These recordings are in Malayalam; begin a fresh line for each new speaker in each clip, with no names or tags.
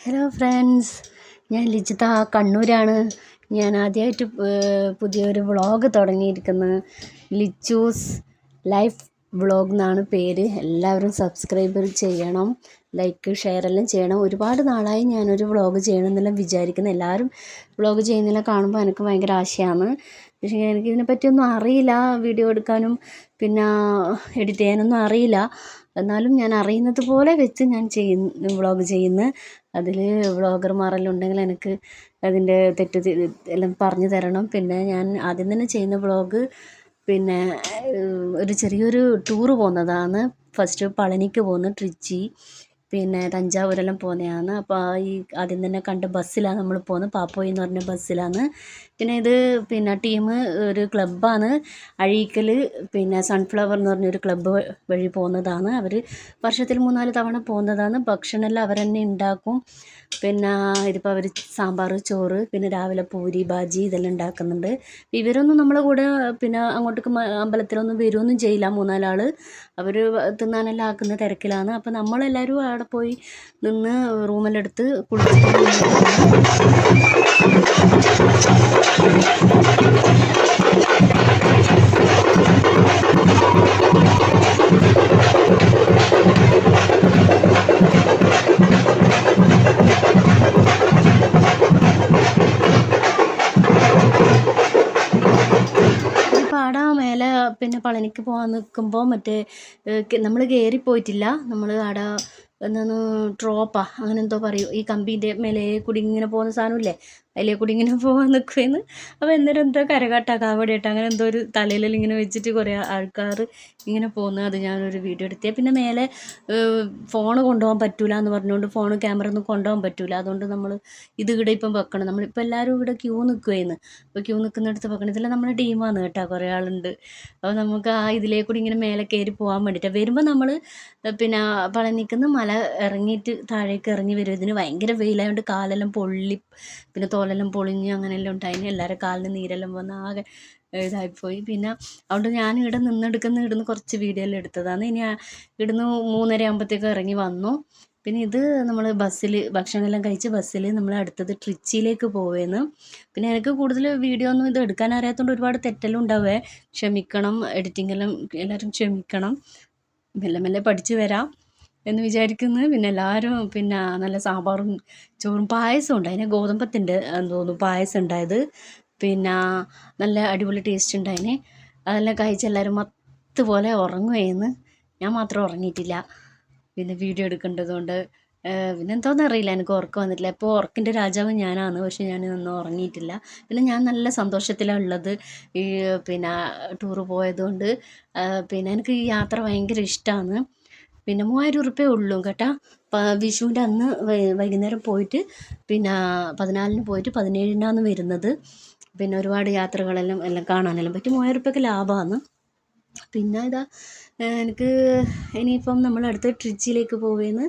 ഹലോ ഫ്രണ്ട്സ് ഞാൻ ലിജിത കണ്ണൂരാണ്. ഞാൻ ആദ്യമായിട്ട് പുതിയൊരു വ്ളോഗ് തുടങ്ങിയിരിക്കുന്നത് ലിച്ചൂസ് ലൈഫ് വ്ളോഗ് എന്നാണ് പേര്. എല്ലാവരും സബ്സ്ക്രൈബർ ചെയ്യണം ലൈക്ക് ഷെയർ എല്ലാം ചെയ്യണം. ഒരുപാട് നാളായി ഞാനൊരു വ്ളോഗ് ചെയ്യണമെന്നെല്ലാം വിചാരിക്കുന്നു. എല്ലാവരും വ്ളോഗ് ചെയ്യുന്നില്ല കാണുമ്പോൾ എനിക്ക് ഭയങ്കര ആശയമാണ് പക്ഷേ എനിക്ക് പറ്റിയൊന്നും അറിയില്ല. വീഡിയോ എടുക്കാനും പിന്നെ എഡിറ്റ് ചെയ്യാനൊന്നും അറിയില്ല. എന്നാലും ഞാൻ അറിയുന്നത് പോലെ വെച്ച് ഞാൻ ചെയ്യുന്ന വ്ളോഗ് ചെയ്യുന്നു അതിൽ വ്ളോഗർമാരെല്ലാം ഉണ്ടെങ്കിൽ എനിക്ക് അതിന്റെ തെറ്റ് എല്ലാം പറഞ്ഞു തരണം. പിന്നെ ഞാൻ ആദ്യം തന്നെ ചെയ്യുന്ന വ്ളോഗ് പിന്നെ ഒരു ചെറിയൊരു ടൂറ് പോകുന്നതാണ്. ഫസ്റ്റ് പളനിക്ക് പോകുന്നു ട്രിച്ചി. പിന്നെ തഞ്ചാവൂരെല്ലാം പോകുന്നതാണ് അപ്പോൾ ഈ ആദ്യം തന്നെ കണ്ട ബസ്സിലാണ് നമ്മൾ പോകുന്നത് പാപ്പോയി എന്ന് പറഞ്ഞ ബസ്സിലാണ്. പിന്നെ ഇത് പിന്നെ ടീം ഒരു ക്ലബ്ബാണ്. അഴീക്കൽ പിന്നെ സൺഫ്ലവർ എന്ന് പറഞ്ഞൊരു ക്ലബ്ബ് വഴി പോകുന്നതാണ് അവർ വർഷത്തിൽ മൂന്നാൽ തവണ പോകുന്നതാണ് ഭക്ഷണമെല്ലാം അവർ തന്നെ ഉണ്ടാക്കും പിന്നെ ഇതിപ്പോൾ അവർ സാമ്പാർ ചോറ് പിന്നെ രാവിലെ പൂരി ബാജി ഇതെല്ലാം ഉണ്ടാക്കുന്നുണ്ട് ഇവരൊന്നും നമ്മളെ കൂടെ പിന്നെ അങ്ങോട്ടേക്ക് അമ്പലത്തിലൊന്നും വരുമൊന്നും ചെയ്യില്ല മൂന്നാലാൾ അവർ തിന്നാനെല്ലാം ആക്കുന്ന തിരക്കിലാണ്. അപ്പോൾ നമ്മളെല്ലാവരും അവിടെ പോയി നിന്ന് റൂമിലെടുത്ത് മേലെ പിന്നെ പളനിക്ക് പോകാൻ നിൽക്കുമ്പോൾ മറ്റേ നമ്മൾ കയറി പോയിട്ടില്ല നമ്മൾ ആടെ എന്താണ് ട്രോപ്പാ അങ്ങനെ എന്തോ പറയും. ഈ കമ്പീന്റെ മേലെ കൂടി ഇങ്ങനെ പോകുന്ന സാധനമില്ലേ? അതിലെ കൂടി ഇങ്ങനെ പോകാൻ നിൽക്കുമെന്ന് അപ്പോൾ അന്നേരം എന്തോ കരകാട്ടാക്കാൻ വേണ്ടിയിട്ട് അങ്ങനെ എന്തോ ഒരു തലയിലെല്ലാം ഇങ്ങനെ വെച്ചിട്ട് കുറേ ആൾക്കാർ ഇങ്ങനെ പോകുന്നത് അത് ഞാനൊരു വീഡിയോ എടുത്തേ. പിന്നെ മേലെ ഫോൺ കൊണ്ടുപോകാൻ പറ്റില്ല എന്ന് പറഞ്ഞുകൊണ്ട് ഫോൺ ക്യാമറ ഒന്നും കൊണ്ടുപോകാൻ പറ്റില്ല അതുകൊണ്ട് നമ്മൾ ഇത് ഇവിടെ ഇപ്പം വെക്കണം. നമ്മളിപ്പോൾ എല്ലാവരും ഇവിടെ ക്യൂ നിൽക്കുമായിരുന്നു അപ്പോൾ ക്യൂ നിൽക്കുന്നിടത്ത് വെക്കണം. ഇതെല്ലാം നമ്മുടെ ടീമാണ് കേട്ടോ. കുറേ ആളുണ്ട്. അപ്പോൾ നമുക്ക് ആ ഇതിലേ കൂടി ഇങ്ങനെ മേലെ കയറി പോകാൻ വേണ്ടിയിട്ട്. വരുമ്പോൾ നമ്മൾ പിന്നെ പളനിക്കുന്ന മല ഇറങ്ങിയിട്ട് താഴേക്ക് ഇറങ്ങി വരും. ഇതിന് ഭയങ്കര വെയിലായതുകൊണ്ട് കാലെല്ലാം പൊള്ളി പിന്നെ തോലെല്ലാം പൊളിഞ്ഞ് അങ്ങനെയെല്ലാം ഉണ്ടായിന്. എല്ലാവരും കാലിന് നീരെല്ലാം വന്ന് ആകെ ഇതായിപ്പോയി. പിന്നെ അതുകൊണ്ട് ഞാൻ ഇവിടെ നിന്നെടുക്കുന്ന ഇവിടുന്ന് കുറച്ച് വീഡിയോ എല്ലാം എടുത്തതാണ്. ഇനി ഇവിടുന്ന് മൂന്നര ആകുമ്പോഴത്തേക്കും ഇറങ്ങി വന്നു. പിന്നെ ഇത് നമ്മൾ ബസ്സിൽ ഭക്ഷണമെല്ലാം കഴിച്ച് ബസ്സിൽ നമ്മൾ അടുത്തത് ട്രിച്ചിയിലേക്ക് പോവേന്ന്. പിന്നെ എനിക്ക് കൂടുതൽ വീഡിയോ ഒന്നും ഇത് എടുക്കാൻ അറിയാത്തതുകൊണ്ട് ഒരുപാട് തെറ്റെല്ലാം ഉണ്ടാവേ. ക്ഷമിക്കണം എഡിറ്റിംഗ് എല്ലാം എല്ലാവരും ക്ഷമിക്കണം. മെല്ലെ മെല്ലെ പഠിച്ചു വരാം. എന്ന് വിചാരിക്കുന്നു. പിന്നെ എല്ലാവരും പിന്നെ നല്ല സാമ്പാറും ചോറും പായസം ഉണ്ട്. അതിന് ഗോതമ്പത്തിന്റെ തോന്നുന്നു പായസം ഉണ്ടായത്. പിന്നെ നല്ല അടിപൊളി ടേസ്റ്റ് ഉണ്ടായിന് അതെല്ലാം കഴിച്ച് എല്ലാവരും മത്ത് പോലെ ഉറങ്ങുമായിരുന്നു ഞാൻ മാത്രം ഉറങ്ങിയിട്ടില്ല. പിന്നെ വീഡിയോ എടുക്കേണ്ടതുകൊണ്ട് പിന്നെ എന്തോന്ന് അറിയില്ല. എനിക്ക് ഉറക്കം വന്നിട്ടില്ല. ഇപ്പോൾ ഉറക്കിന്റെ രാജാവ് ഞാനാണ്. പക്ഷെ ഞാൻ ഒന്നും ഉറങ്ങിയിട്ടില്ല. പിന്നെ ഞാൻ നല്ല സന്തോഷത്തിലാണ് ഉള്ളത്. ഈ പിന്നെ ടൂറ് പോയതുകൊണ്ട് പിന്നെ എനിക്ക് ഈ യാത്ര ഭയങ്കര ഇഷ്ടമാണ് പിന്നെ മൂവായിരം ഉറുപ്പ്യേ ഉള്ളൂ കേട്ടോ. വിഷുവിന്റെ അന്ന് വൈകുന്നേരം പോയിട്ട് പിന്നെ പതിനാലിന് പോയിട്ട് പതിനേഴിനാണ് വരുന്നത്. പിന്നെ ഒരുപാട് യാത്രകളെല്ലാം എല്ലാം കാണാനെല്ലാം പറ്റും. മൂവായിരം ഉറുപ്പ്യക്ക് ലാഭമാണ് പിന്നെ ഇതാ എനിക്ക് ഇനിയിപ്പം അടുത്ത ട്രിച്ചിയിലേക്ക് പോവേന്ന്.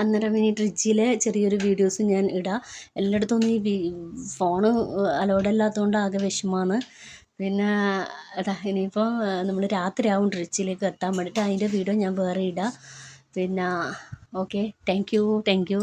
അന്നേരം ഇനി ട്രിച്ചിയിലെ ചെറിയൊരു വീഡിയോസ് ഞാൻ ഇടാം. എല്ലായിടത്തും ഈ ഫോണ് അലോഡല്ലാത്തതുകൊണ്ട് ആകെ വിഷമമാണ് പിന്നെ അതാ ഇനിയിപ്പോൾ നമ്മൾ രാത്രിയാവും ട്രിച്ചിലേക്ക് എത്താൻ വേണ്ടിയിട്ട് അതിന്റെ വീഡിയോ ഞാൻ വേറെ ഇടാം. പിന്നെ okay thank you thank you